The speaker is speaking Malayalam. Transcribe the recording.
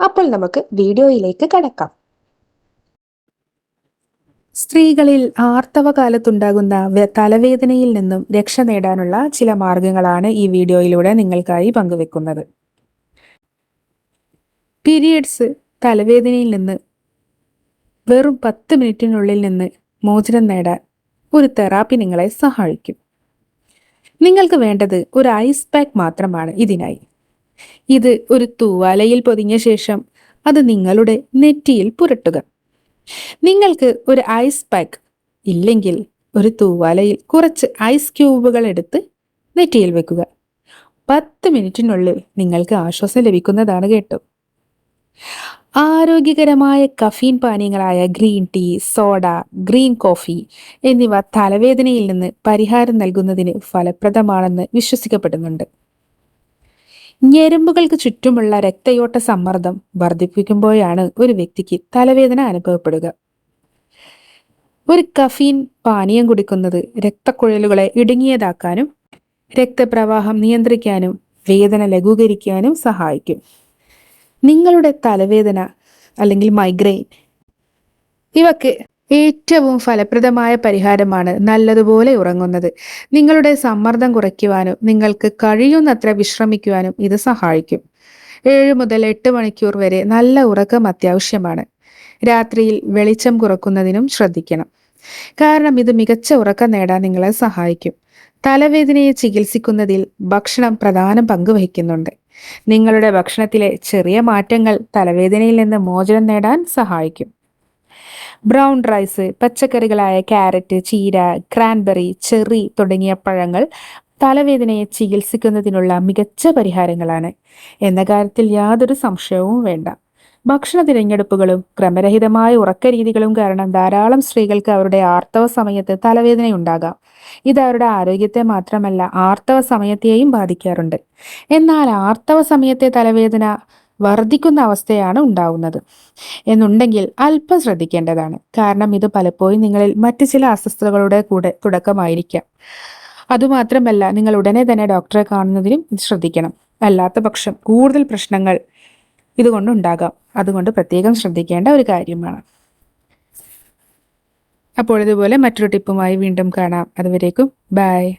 അപ്പോൾ നമുക്ക് വീഡിയോയിലേക്ക് കടക്കാം. സ്ത്രീകളിൽ ആർത്തവ കാലത്തുണ്ടാകുന്ന തലവേദനയിൽ നിന്നും രക്ഷ നേടാനുള്ള ചില മാർഗങ്ങളാണ് ഈ വീഡിയോയിലൂടെ നിങ്ങൾക്കായി പങ്കുവെക്കുന്നത്. പീരിയഡ്സ് തലവേദനയിൽ നിന്ന് വെറും പത്ത് മിനിറ്റിനുള്ളിൽ നിന്ന് മോചനം നേടാൻ ഒരു തെറാപ്പി നിങ്ങളെ സഹായിക്കും. നിങ്ങൾക്ക് വേണ്ടത് ഒരു ഐസ് പാക്ക് മാത്രമാണ് ഇതിനായി. ഇത് ഒരു തൂവാലയിൽ പൊതിഞ്ഞ ശേഷം അത് നിങ്ങളുടെ നെറ്റിയിൽ പുരട്ടുക. നിങ്ങൾക്ക് ഒരു ഐസ് പാക്ക് ഇല്ലെങ്കിൽ ഒരു തൂവാലയിൽ കുറച്ച് ഐസ് ക്യൂബുകൾ എടുത്ത് നെറ്റിയിൽ വെക്കുക. പത്ത് മിനിറ്റിനുള്ളിൽ നിങ്ങൾക്ക് ആശ്വാസം ലഭിക്കുന്നതാണ് കേട്ടോ. ആരോഗ്യകരമായ caffeine പാനീയങ്ങളായ green tea soda green coffee എന്നിവ തലവേദനയിൽ നിന്ന് പരിഹാരം നൽകുന്നതിന് ഫലപ്രദമാണെന്ന് വിശ്വസിക്കപ്പെടുന്നുണ്ട്. ഞരമ്പുകൾക്ക് ചുറ്റുമുള്ള രക്തയോട്ട സമ്മർദ്ദം വർദ്ധിപ്പിക്കുമ്പോഴാണ് ഒരു വ്യക്തിക്ക് തലവേദന അനുഭവപ്പെടുക. ഒരു കഫീൻ പാനീയം കുടിക്കുന്നത് രക്തക്കുഴലുകളെ ഇടുങ്ങിയതാക്കാനും രക്തപ്രവാഹം നിയന്ത്രിക്കാനും വേദന ലഘൂകരിക്കാനും സഹായിക്കും. നിങ്ങളുടെ തലവേദന അല്ലെങ്കിൽ മൈഗ്രെയിൻ ഇവക്ക് ഏറ്റവും ഫലപ്രദമായ പരിഹാരമാണ് നല്ലതുപോലെ ഉറങ്ങുന്നത്. നിങ്ങളുടെ സമ്മർദ്ദം കുറയ്ക്കുവാനും നിങ്ങൾക്ക് കഴിയുന്നത്ര വിശ്രമിക്കുവാനും ഇത് സഹായിക്കും. ഏഴ് മുതൽ എട്ട് മണിക്കൂർ വരെ നല്ല ഉറക്കം അത്യാവശ്യമാണ്. രാത്രിയിൽ വെളിച്ചം കുറക്കുന്നതിനും ശ്രദ്ധിക്കണം. കാരണം ഇത് മികച്ച ഉറക്കം നേടാൻ നിങ്ങളെ സഹായിക്കും. തലവേദനയെ ചികിത്സിക്കുന്നതിൽ ഭക്ഷണം പ്രധാനം പങ്ക് വഹിക്കുന്നുണ്ട്. നിങ്ങളുടെ ഭക്ഷണത്തിലെ ചെറിയ മാറ്റങ്ങൾ തലവേദനയിൽ നിന്ന് മോചനം നേടാൻ സഹായിക്കും. ബ്രൗൺ റൈസ് പച്ചക്കറികളായ ക്യാരറ്റ് ചീര ക്രാൻബെറി ചെറി തുടങ്ങിയ പഴങ്ങൾ തലവേദനയെ ചികിത്സിക്കുന്നതിനുള്ള മികച്ച പരിഹാരങ്ങളാണ്. എന്ന കാര്യത്തിൽ യാതൊരു സംശയവും വേണ്ട. ഭക്ഷണ തിരഞ്ഞെടുപ്പുകളും ക്രമരഹിതമായ ഉറക്ക രീതികളും കാരണം ധാരാളം സ്ത്രീകൾക്ക് അവരുടെ ആർത്തവ സമയത്ത് തലവേദനയുണ്ടാകാം ഇത് അവരുടെ ആരോഗ്യത്തെ മാത്രമല്ല ആർത്തവ സമയത്തെയും ബാധിക്കാറുണ്ട്. എന്നാൽ ആർത്തവ സമയത്തെ തലവേദന വർദ്ധിക്കുന്ന അവസ്ഥയാണ് ഉണ്ടാവുന്നത്. എന്നുണ്ടെങ്കിൽ അല്പം ശ്രദ്ധിക്കേണ്ടതാണ്. കാരണം ഇത് പലപ്പോഴും നിങ്ങളിൽ മറ്റു ചില അസ്വസ്ഥതകളുടെ കൂടെ തുടക്കമായിരിക്കാം. അതുമാത്രമല്ല നിങ്ങൾ ഉടനെ തന്നെ ഡോക്ടറെ കാണുന്നതിനും ഇത് ശ്രദ്ധിക്കണം. അല്ലാത്ത പക്ഷം കൂടുതൽ പ്രശ്നങ്ങൾ ഇതുകൊണ്ട് ഉണ്ടാകാം. അതുകൊണ്ട് പ്രത്യേകം ശ്രദ്ധിക്കേണ്ട ഒരു കാര്യമാണ്. അപ്പോൾ ഇതുപോലെ മറ്റൊരു ടിപ്പുമായി വീണ്ടും കാണാം. അതുവരേക്കും ബൈ.